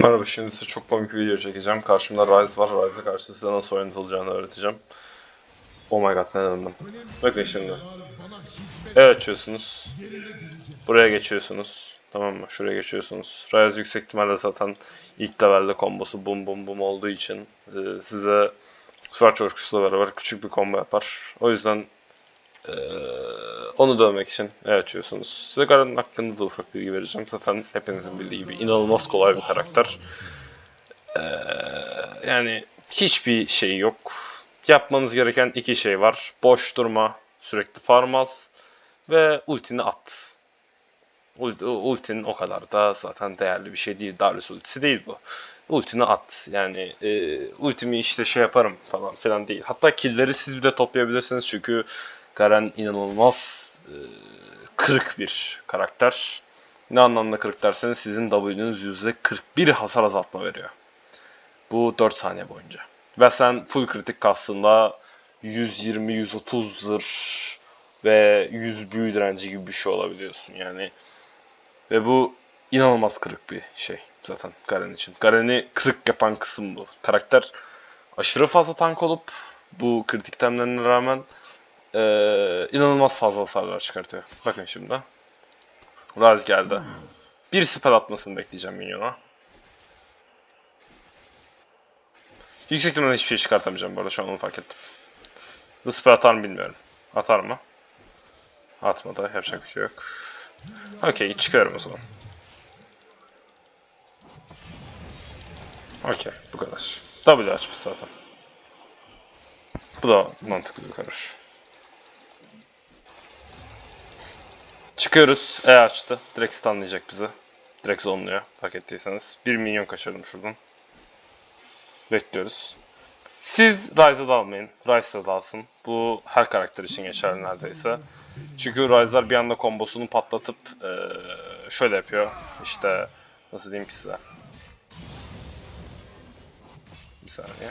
Merhaba şimdi size çok komik bir video çekeceğim. Karşımda Rise var. Rise'a karşı size nasıl oynatılacağını öğreteceğim. Oh my god ne dedim. Bakın şimdi. E açıyorsunuz. Buraya geçiyorsunuz. Tamam mı? Şuraya geçiyorsunuz. Rise yüksek ihtimalle zaten ilk levelde kombosu bum bum bum olduğu için e, size Surat coşkusuyla beraber küçük bir combo yapar. O yüzden e, onu dövmek için E açıyorsunuz. Size Garen'in hakkında da ufak bilgi vereceğim. Zaten hepinizin bildiği gibi inanılmaz kolay bir karakter. E, yani hiçbir şey yok. Yapmanız gereken iki şey var. Boş durma, sürekli farm al ve ultini at. Ult- Ultinin o kadar da zaten değerli bir şey değil. Darius ultisi değil bu. Ultini at. Yani e, ultimi işte şey yaparım falan filan değil. Hatta killleri siz bile toplayabilirsiniz çünkü Garen inanılmaz e, kırık bir karakter. Ne anlamda kırık derseniz sizin W'nüz %41 hasar azaltma veriyor. Bu 4 saniye boyunca. Ve sen full kritik kastında 120-130 zırh ve 100 büyü direnci gibi bir şey olabiliyorsun yani. Ve bu inanılmaz kırık bir şey zaten Garen için. Garen'i kırık yapan kısım bu. Karakter aşırı fazla tank olup bu kritik temlerine rağmen eee, inanılmaz fazla hasarlar çıkartıyor. Bakın şimdi. Raz geldi. Bir spell atmasını bekleyeceğim minyona. Yüksek hiçbir şey çıkartamayacağım bu arada şu an onu fark ettim. Spell atar mı bilmiyorum. Atar mı? Atmadı. Yapacak bir şey yok. Okey çıkıyorum o zaman. Okey bu kadar. W açmış zaten. Bu da mantıklı bir karar. Çıkıyoruz. E açtı. Direkt stunlayacak bizi. Direkt zonluyor fark ettiyseniz. Bir minyon kaçırdım şuradan. Bekliyoruz. Siz Ryze'a dalmayın. Ryze'a dalsın. Bu her karakter için geçerli neredeyse. Çünkü Ryze'lar bir anda kombosunu patlatıp şöyle yapıyor. İşte nasıl diyeyim ki size. Bir saniye.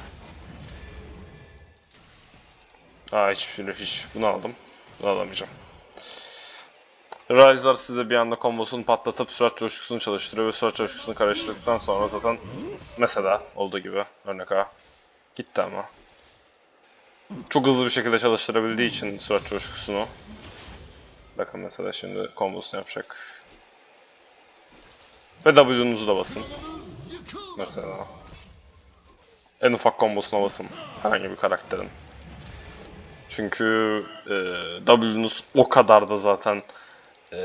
Aa hiçbir hiç bunu aldım. Bunu alamayacağım. Ryze'lar size bir anda kombosunu patlatıp sürat coşkusunu çalıştırıyor ve sürat coşkusunu karıştırdıktan sonra zaten mesela olduğu gibi örnek A gitti ama. Çok hızlı bir şekilde çalıştırabildiği için sürat coşkusunu. Bakın mesela şimdi kombosunu yapacak. Ve W'nuzu da basın. Mesela. En ufak kombosuna basın. Herhangi bir karakterin. Çünkü e, W'nuz o kadar da zaten e,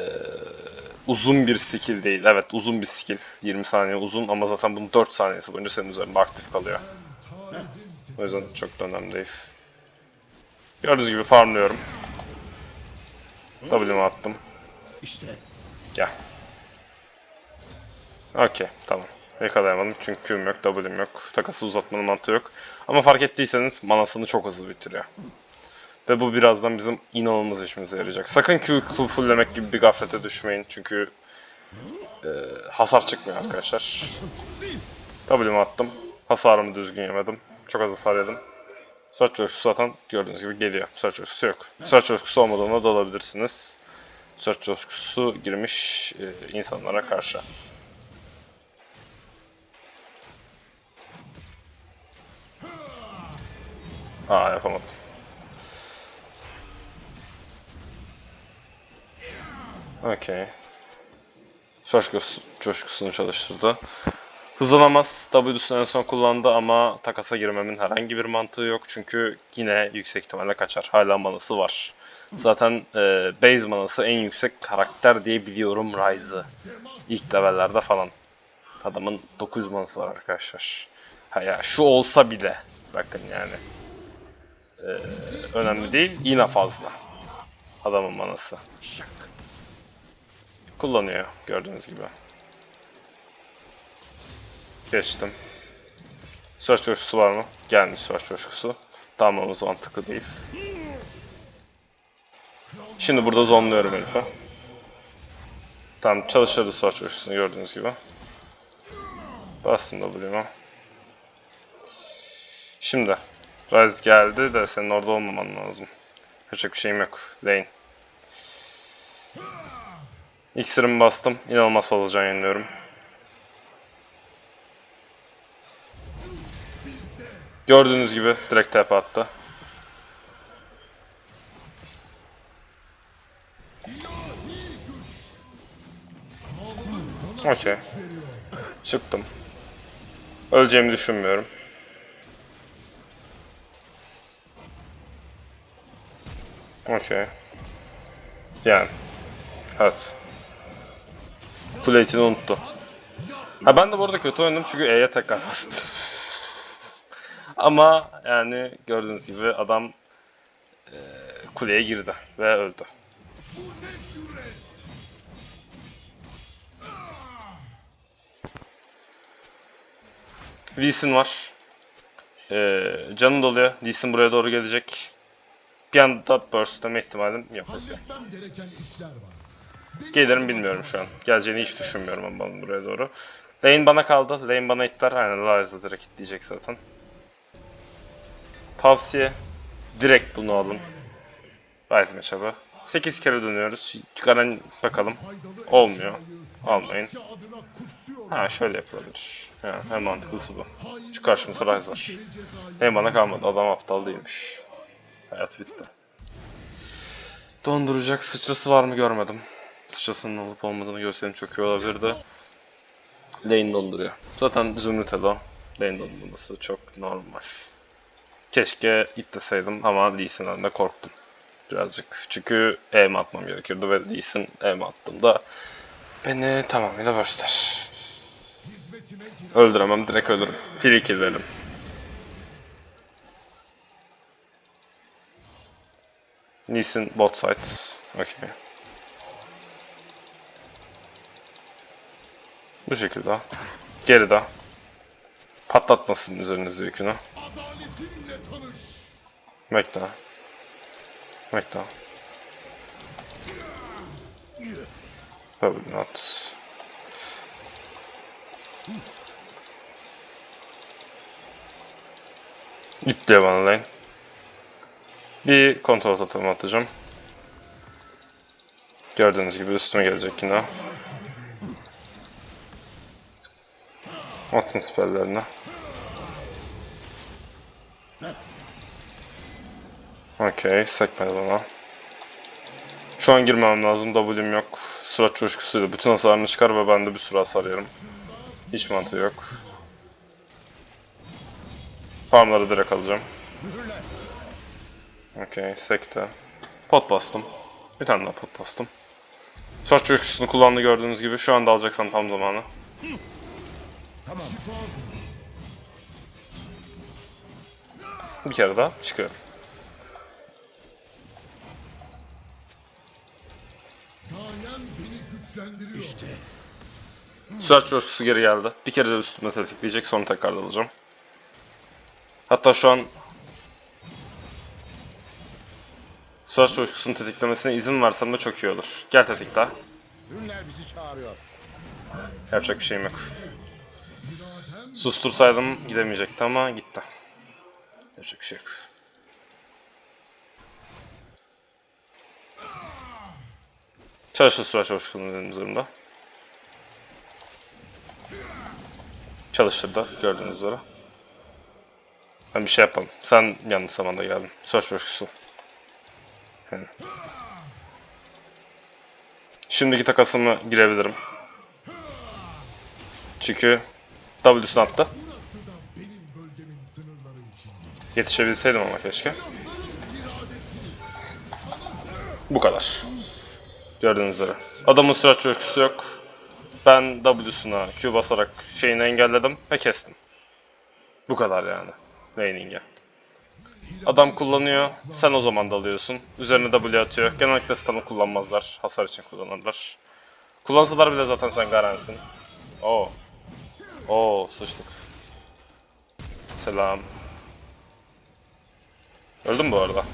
uzun bir skill değil. Evet uzun bir skill. 20 saniye uzun ama zaten bunun 4 saniyesi boyunca senin üzerinde aktif kalıyor. O yüzden çok da önemli değil. Gördüğünüz gibi farmlıyorum. W'mi attım. İşte Gel. Okey tamam. Yakalayamadım çünkü Q'm yok, W'm yok. Takası uzatmanın mantığı yok. Ama fark ettiyseniz manasını çok hızlı bitiriyor. Ve bu birazdan bizim inanılmaz işimize yarayacak. Sakın Q fulllemek gibi bir gaflete düşmeyin çünkü e, hasar çıkmıyor arkadaşlar. W'mi attım. Hasarımı düzgün yemedim. Çok az hasar yedim. Saç coşkusu zaten gördüğünüz gibi geliyor. Saç coşkusu yok. Saç coşkusu olmadığına da alabilirsiniz. Saç coşkusu girmiş e, insanlara karşı. Aa yapamadım. Okey. Coşkus, coşkusunu çalıştırdı. Hızlanamaz. W'sunu en son kullandı ama takasa girmemin herhangi bir mantığı yok. Çünkü yine yüksek ihtimalle kaçar. Hala manası var. Zaten e, base manası en yüksek karakter diye biliyorum Ryze'ı. İlk levellerde falan. Adamın 900 manası var arkadaşlar. Ha ya şu olsa bile. Bakın yani. E, önemli değil. Yine fazla. Adamın manası. Kullanıyor gördüğünüz gibi. Geçtim. Search coşkusu var mı? Gelmiş search coşkusu. Dalmamız mantıklı değil. Şimdi burada zonluyorum herife. Tamam çalıştırdı search coşkusunu gördüğünüz gibi. Bastım W'ma. Şimdi. Rise geldi de senin orada olmaman lazım. Yapacak bir şeyim yok. Lane. İksirimi bastım. İnanılmaz fazla can yeniliyorum. Gördüğünüz gibi direkt TP attı. Okey. Çıktım. Öleceğimi düşünmüyorum. Okey. Yani. Evet. Plate'ini unuttu. Ha ben de bu arada kötü oynadım çünkü E'ye tekrar bastım. Ama yani gördüğünüz gibi adam eee, kuleye girdi ve öldü. Lee Sin var. Ee, canı doluyor. Lee Sin buraya doğru gelecek. Bir anda burst deme ihtimalim yok. Halletmem gereken işler var. Gelirim bilmiyorum şu an. Geleceğini hiç düşünmüyorum ama buraya doğru. Lane bana kaldı. Lane bana itler. Aynen Liza direkt itleyecek zaten. Tavsiye. Direkt bunu alın. Rise matchup'ı. 8 kere dönüyoruz. Garen bakalım. Olmuyor. Almayın. Ha şöyle yapılabilir. Yani en mantıklısı bu. Şu karşımızda Rise var. Hem bana kalmadı. Adam aptal değilmiş. Hayat bitti. Donduracak sıçrası var mı görmedim. Sıçrasının olup olmadığını görseydim çok iyi olabilirdi. Lane donduruyor. Zaten Zümrüt Elo. Lane dondurması çok normal. Keşke itleseydim ama Lee de korktum. Birazcık. Çünkü aim atmam gerekirdi ve Lee Sin aim attığımda beni tamamıyla burstler. Öldüremem, direkt ölürüm. Free kill veririm. Lee Sin bot side. Okay. Bu şekilde. Geride. Patlatmasın üzerinizde yükünü. Bekle. Bekle. Probably not. İple bana lane. Bir kontrol totem atacağım. Gördüğünüz gibi üstüme gelecek yine. Atsın spelllerini. Okey, sekmedi bana. Şu an girmem lazım, W'm yok. Surat coşkusuyla bütün hasarını çıkar ve ben de bir sürü hasar yerim. Hiç mantığı yok. Farmları direkt alacağım. Okey, sekte. Pot bastım. Bir tane daha pot bastım. Surat coşkusunu kullandı gördüğünüz gibi. Şu anda alacaksan tam zamanı. Bir kere daha çıkıyorum. Gayen beni güçlendiriyor. İşte. Sürat coşkusu geri geldi. Bir kere de üstüme tetikleyecek sonra tekrar alacağım. Hatta şu an Sürat coşkusunun tetiklemesine izin versem de çok iyi olur. Gel tetikle. Ürünler bizi çağırıyor. Yapacak bir şeyim yok. Sustursaydım gidemeyecekti ama gitti. Yapacak bir şey yok. Çalışır sürat coşkusunun benim üzerimde. Çalıştırdı gördüğünüz üzere. Ben bir şey yapalım. Sen yanlış zamanda geldin. Sürat coşkusu. Şimdiki takasımı girebilirim. Çünkü W'sunu attı. Yetişebilseydim ama keşke. Bu kadar. Gördüğünüz üzere. Adamın sürat coşkusu yok. Ben W'suna Q basarak şeyini engelledim ve kestim. Bu kadar yani. Laning'e. Adam kullanıyor, sen o zaman dalıyorsun. Üzerine W atıyor. Genellikle stun'ı kullanmazlar. Hasar için kullanırlar. Kullansalar bile zaten sen garantisin. Oo. Oo, sıçtık. Selam. Öldüm bu arada.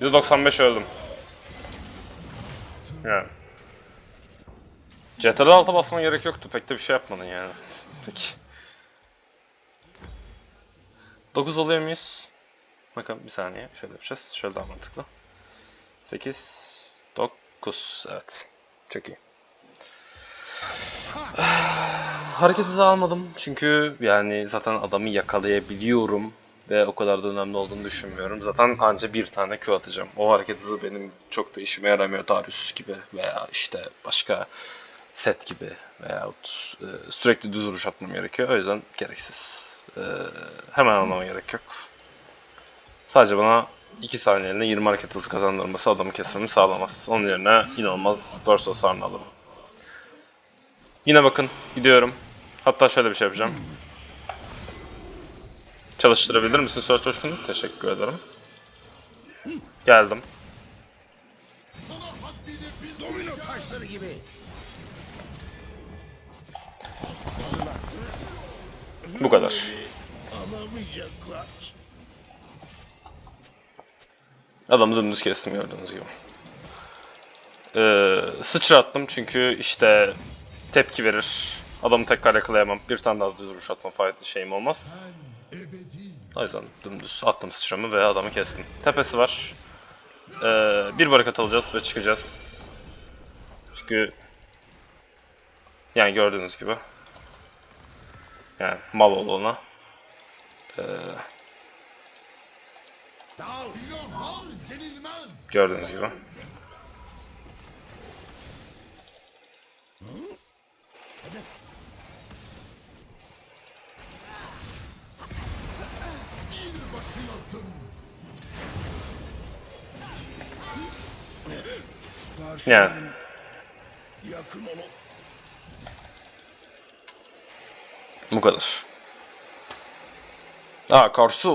%95 öldüm. Yani. CTRL 6 basmana gerek yoktu. Pek de bir şey yapmadın yani. Peki. 9 oluyor muyuz? Bakın bir saniye. Şöyle yapacağız. Şöyle daha mantıklı. 8 9 Evet. Çok iyi. Hareket hızı almadım çünkü yani zaten adamı yakalayabiliyorum. ve o kadar da önemli olduğunu düşünmüyorum. Zaten anca bir tane Q atacağım. O hareket hızı benim çok da işime yaramıyor Darius gibi veya işte başka set gibi veyahut e, sürekli düz vuruş atmam gerekiyor. O yüzden gereksiz. E, hemen almama gerek yok. Sadece bana 2 saniyeliğine 20 hareket hızı kazandırması adamı kesmemi sağlamaz. Onun yerine inanılmaz burst hasarını alırım. Yine bakın gidiyorum. Hatta şöyle bir şey yapacağım. Çalıştırabilir misin Söz Coşkun'u? Teşekkür ederim. Geldim. Bu kadar. Adamı dümdüz kestim gördüğünüz gibi. Ee, sıçrattım çünkü işte tepki verir. Adamı tekrar yakalayamam. Bir tane daha düz vuruş atma faydalı şeyim olmaz. O yüzden dümdüz attım sıçramı ve adamı kestim. Tepesi var. Ee, bir barikat alacağız ve çıkacağız. Çünkü yani gördüğünüz gibi yani mal olana ee, gördüğünüz gibi. Yani Yakın olun. bu kadar. Aa karşısı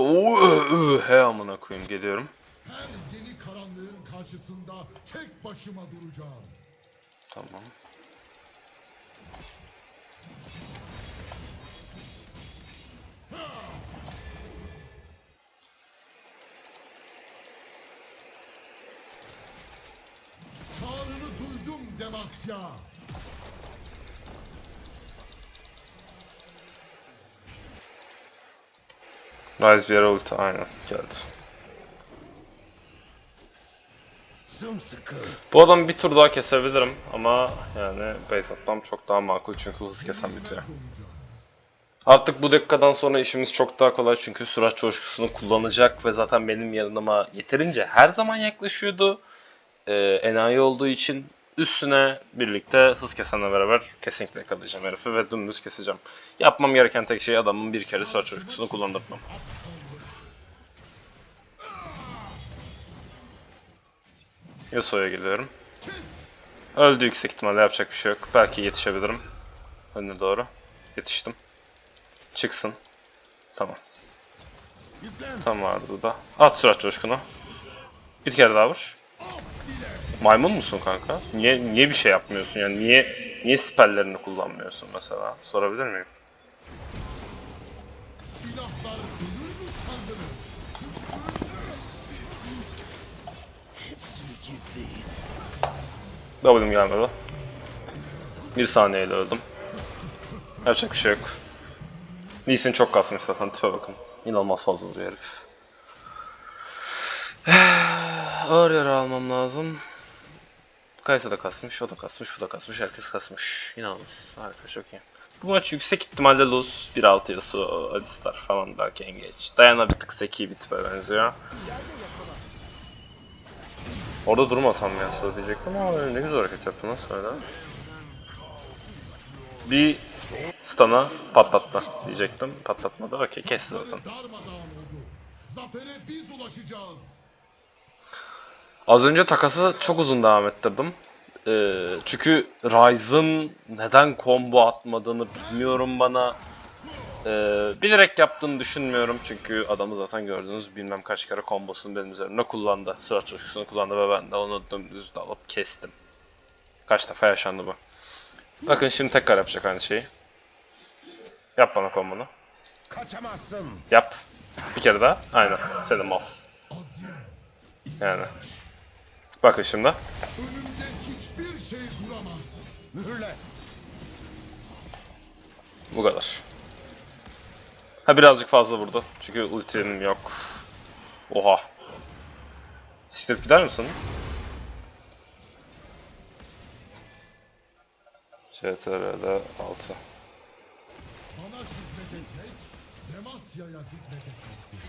he amına koyayım geliyorum. Her yeni karanlığın karşısında tek başıma duracağım. Tamam. Demasya. Rise bir yere ulti aynen geldi. Bu adamı bir tur daha kesebilirim ama yani base atmam çok daha makul çünkü hız kesen bitiyor. Artık bu dakikadan sonra işimiz çok daha kolay çünkü sürat coşkusunu kullanacak ve zaten benim yanıma yeterince her zaman yaklaşıyordu. Ee, enayi olduğu için üstüne birlikte hız kesenle beraber kesinlikle yakalayacağım herifi ve dümdüz keseceğim. Yapmam gereken tek şey adamın bir kere sürat coşkusunu kullandırmam. Yasuo'ya geliyorum. Öldü yüksek ihtimalle yapacak bir şey yok. Belki yetişebilirim. Önüne doğru. Yetiştim. Çıksın. Tamam. Tam vardı da. At sürat coşkunu. Bir kere daha vur. Maymun musun kanka? Niye niye bir şey yapmıyorsun yani? Niye niye spellerini kullanmıyorsun mesela? Sorabilir miyim? W'm gelmedi. Bir saniyeyle öldüm. Yapacak bir şey yok. Lee Sin çok kasmış zaten tipe bakın. İnanılmaz fazla vuruyor herif. Ağır yara almam lazım. Kaysa da kasmış, o da kasmış, bu da kasmış, herkes kasmış. İnanılmaz. Harika, çok iyi. Bu maç yüksek ihtimalle lose. 1.6 Yasuo, Alistar falan belki engage. Diana bir tık zeki bir tipe benziyor. Orada durmasam ya Yasuo diyecektim ama ne güzel hareket yaptı nasıl öyle. Bir stun'a patlattı diyecektim. Patlatmadı. Okey kesti zaten. Zafere biz ulaşacağız. Az önce takası çok uzun devam ettirdim. Ee, çünkü Ryze'ın neden combo atmadığını bilmiyorum bana. Ee, bilerek yaptığını düşünmüyorum çünkü adamı zaten gördünüz bilmem kaç kere kombosunu benim üzerimde kullandı. Sürat coşkusunu kullandı ve ben de onu dümdüz alıp kestim. Kaç defa yaşandı bu. Bakın şimdi tekrar yapacak aynı şeyi. Yap bana kombonu. Kaçamazsın. Yap. Bir kere daha. Aynen. Senin. Azim. Yani. Bakın şimdi. Şey. Bu kadar. Ha birazcık fazla vurdu. Çünkü ultim yok. Oha. Siktirip gider misin? CTR'de 6. Bana hizmet etmek Demasya'ya hizmet etmektir.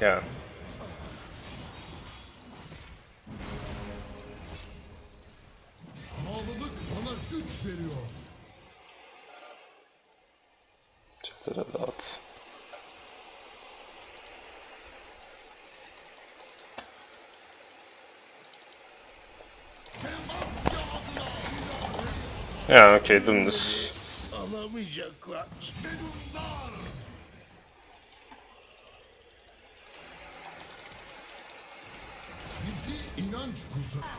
Yani. Güç veriyor. Çatıra dağıt. Yani okey dümdüz. Alamayacaklar. Bizi inanç kurtar.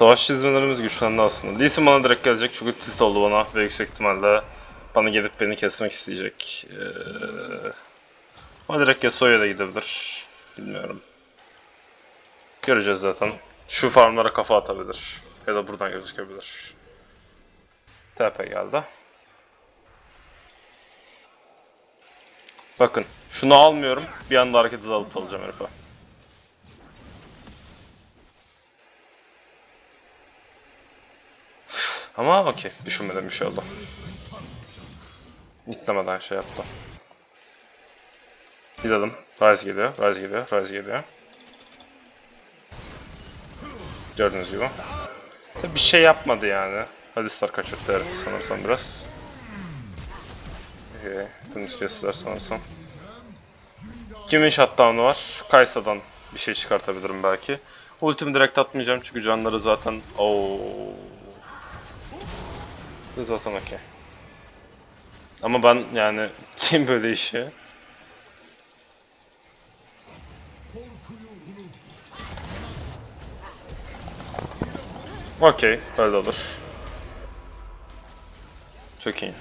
Savaş çizmelerimiz güçlendi aslında. Lee Sin bana direkt gelecek çünkü tilt oldu bana ve yüksek ihtimalle bana gelip beni kesmek isteyecek. Ee, ama direkt Yasuo'ya da gidebilir. Bilmiyorum. Göreceğiz zaten. Şu farmlara kafa atabilir. Ya da buradan gözükebilir. TP geldi. Bakın. Şunu almıyorum. Bir anda hareket alıp alacağım herife. Ama okey. Düşünmeden bir şey oldu. Nitlemeden şey yaptı. Gidelim. Rise geliyor. Rise geliyor. Rise geliyor. Gördüğünüz gibi. Tabii bir şey yapmadı yani. Alistar kaçırttı herifi sanırsam biraz. Okey. Dümdüz kestiler sanırsam. Kimin shutdown'u var? Kaysa'dan bir şey çıkartabilirim belki. Ultimi direkt atmayacağım çünkü canları zaten... Oo. Zaten okey. Ama ben yani kim böyle işi? Okey, öyle olur. Çok iyi.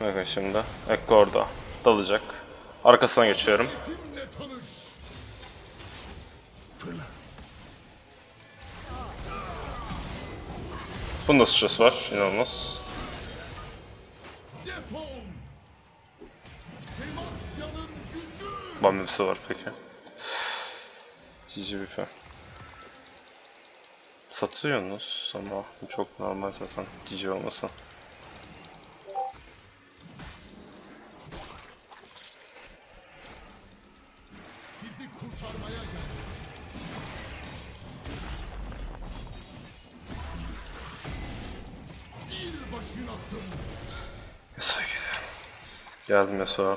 Bakın şimdi. Ekko orada. Dalacak. Arkasına geçiyorum. Tanış. Bunda sıçrası var. İnanılmaz. Bambisi var peki. GG bir Satıyorsunuz ama çok normal zaten GG olmasın. Geldim Yasuo.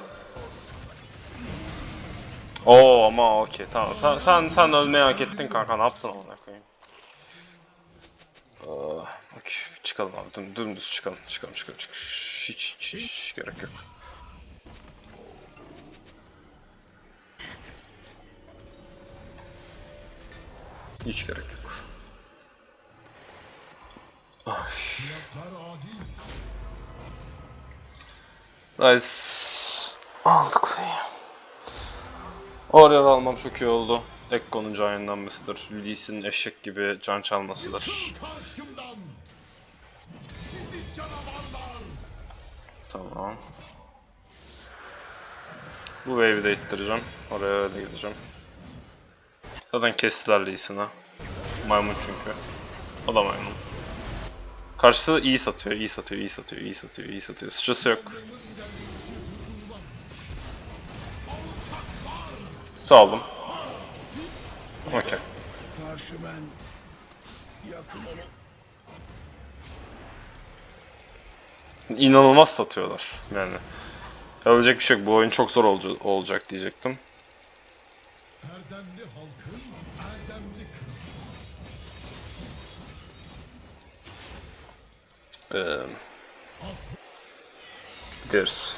Oo ama okey tamam. Sen, sen, sen ölmeyi hak ettin kanka. Ne yaptın ona koyayım? Aa, okey. Çıkalım abi. Düm, dümdüz çıkalım. Çıkalım çıkalım. çıkalım. Hiç, hiç, hiç gerek yok. Hiç gerek yok. Ay. Rise aldık kuleyi. Warrior almam çok iyi oldu. Ekko'nun can yenilenmesidir. Lee Sin'in eşek gibi can çalmasıdır. Tamam. Bu wave'i de ittireceğim. Oraya öyle gideceğim. Zaten kestiler Lee Sin'i. Maymun çünkü. O da maymun. Karşısı iyi satıyor, iyi satıyor, iyi satıyor, iyi satıyor, iyi satıyor. Sıçrası yok. Olun. Okey. İnanılmaz satıyorlar yani. Yapacak bir şey yok. Bu oyun çok zor olca- olacak diyecektim. Ee, gideriz.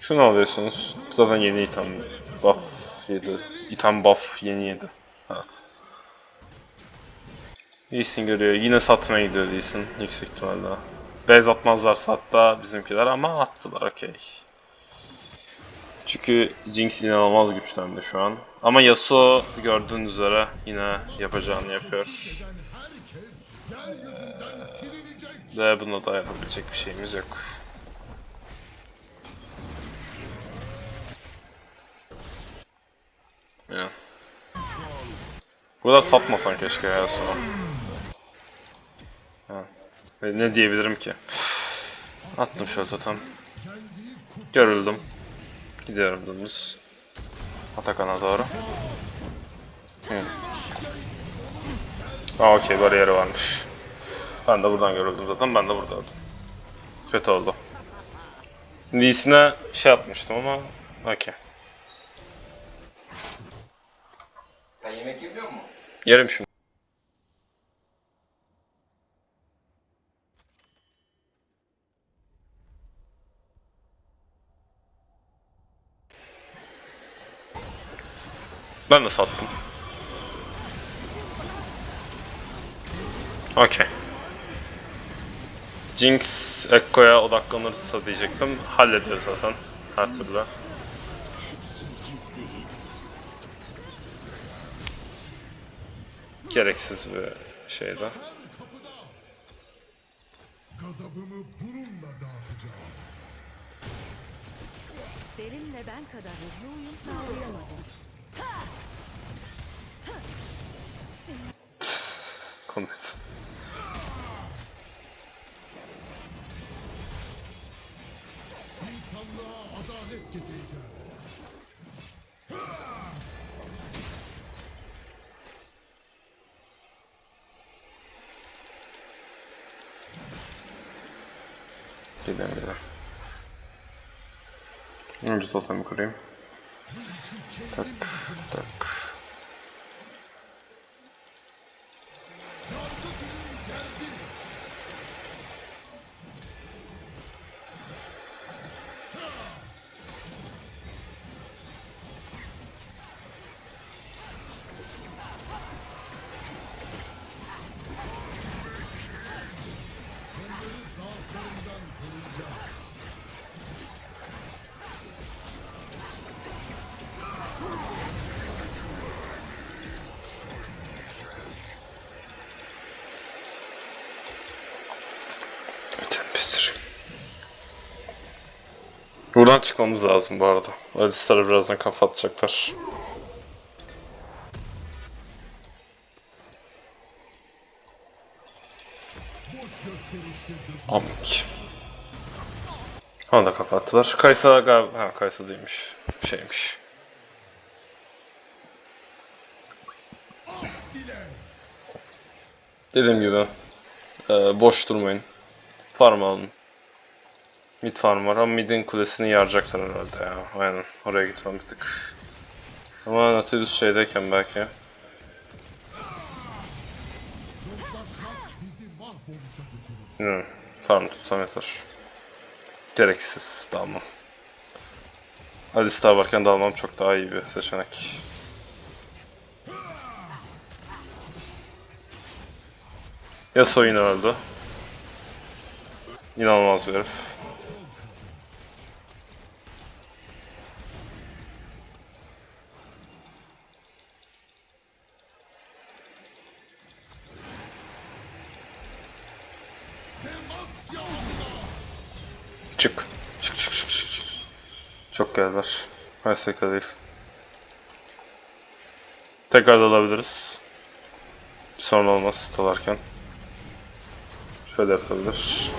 Şunu alıyorsunuz. Zaten yeni item buff yedi. Item buff yeni yedi. Evet. Lee Sin görüyor. Yine satmaya gidiyor Lee Sin yüksek ihtimalle. Base atmazlarsa hatta bizimkiler ama attılar okey. Çünkü Jinx inanılmaz güçlendi şu an. Ama Yasuo gördüğünüz üzere yine yapacağını yapıyor. Ee, ve buna da yapabilecek bir şeyimiz yok. Yani. Bu kadar satmasan keşke ya sonra. Ha. Ne diyebilirim ki? Attım şöyle totem. Görüldüm. Gidiyorum dümdüz. Atakan'a doğru. Hı. Aa okey bariyeri varmış. Ben de buradan görüldüm zaten. Ben de burada öldüm. Kötü oldu. Lee'sine şey atmıştım ama okey. Sen yemek yemiyor musun? Yerim şimdi. Ben de sattım. Okey. Jinx Ekko'ya odaklanırsa diyecektim. Hallediyor zaten her türlü. Gereksiz bir şeydi. Gazabımı bununla dağıtacağım. Seninle ben kadar hızlı uyum sağlayamadım. Komik. İnsanlığa adalet getireceğim. Gidelim gidelim. Önce totemi kurayım. Tak tak. Buradan çıkmamız lazım bu arada. Alistar'a birazdan kafa. Amk. Ona da kafa attılar. Kaysa galiba... Ha Kaysa değilmiş. Şeymiş. Dediğim gibi e, boş durmayın. Farm alın. Mid farm var ama midin kulesini yaracaklar herhalde ya. Aynen oraya gitmem bir tık. Ama Nautilus şeydeyken belki. Bilmiyorum. Farm tutsam yeter. Gereksiz dalmam. Alistar varken dalmam çok daha iyi bir seçenek. Yasuo yine öldü. İnanılmaz bir herif. Çık. Çık çık çık çık. çık. Çok geldiler. Meslekte değil. Tekrar da alabiliriz. Bir sorun olmaz tutarken. Şöyle yapabilir.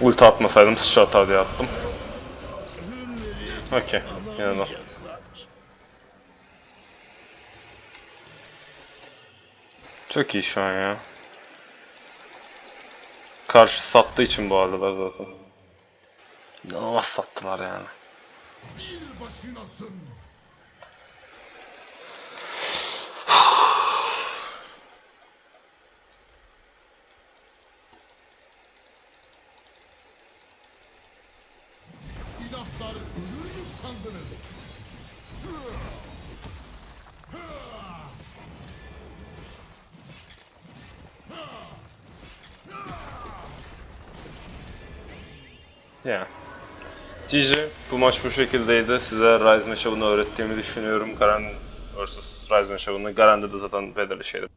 Ulti atmasaydım sıçra diye attım. Okey. Yani. Çok iyi şu an ya. Karşı sattığı için bu haldeler zaten. İnanılmaz sattılar yani. Bir başınasın. GG. Bu maç bu şekildeydi. Size Rise matchup'ını öğrettiğimi düşünüyorum. Garen vs. Rise matchup'ını. Garen'de de zaten belirli şeyler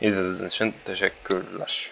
İzlediğiniz için teşekkürler.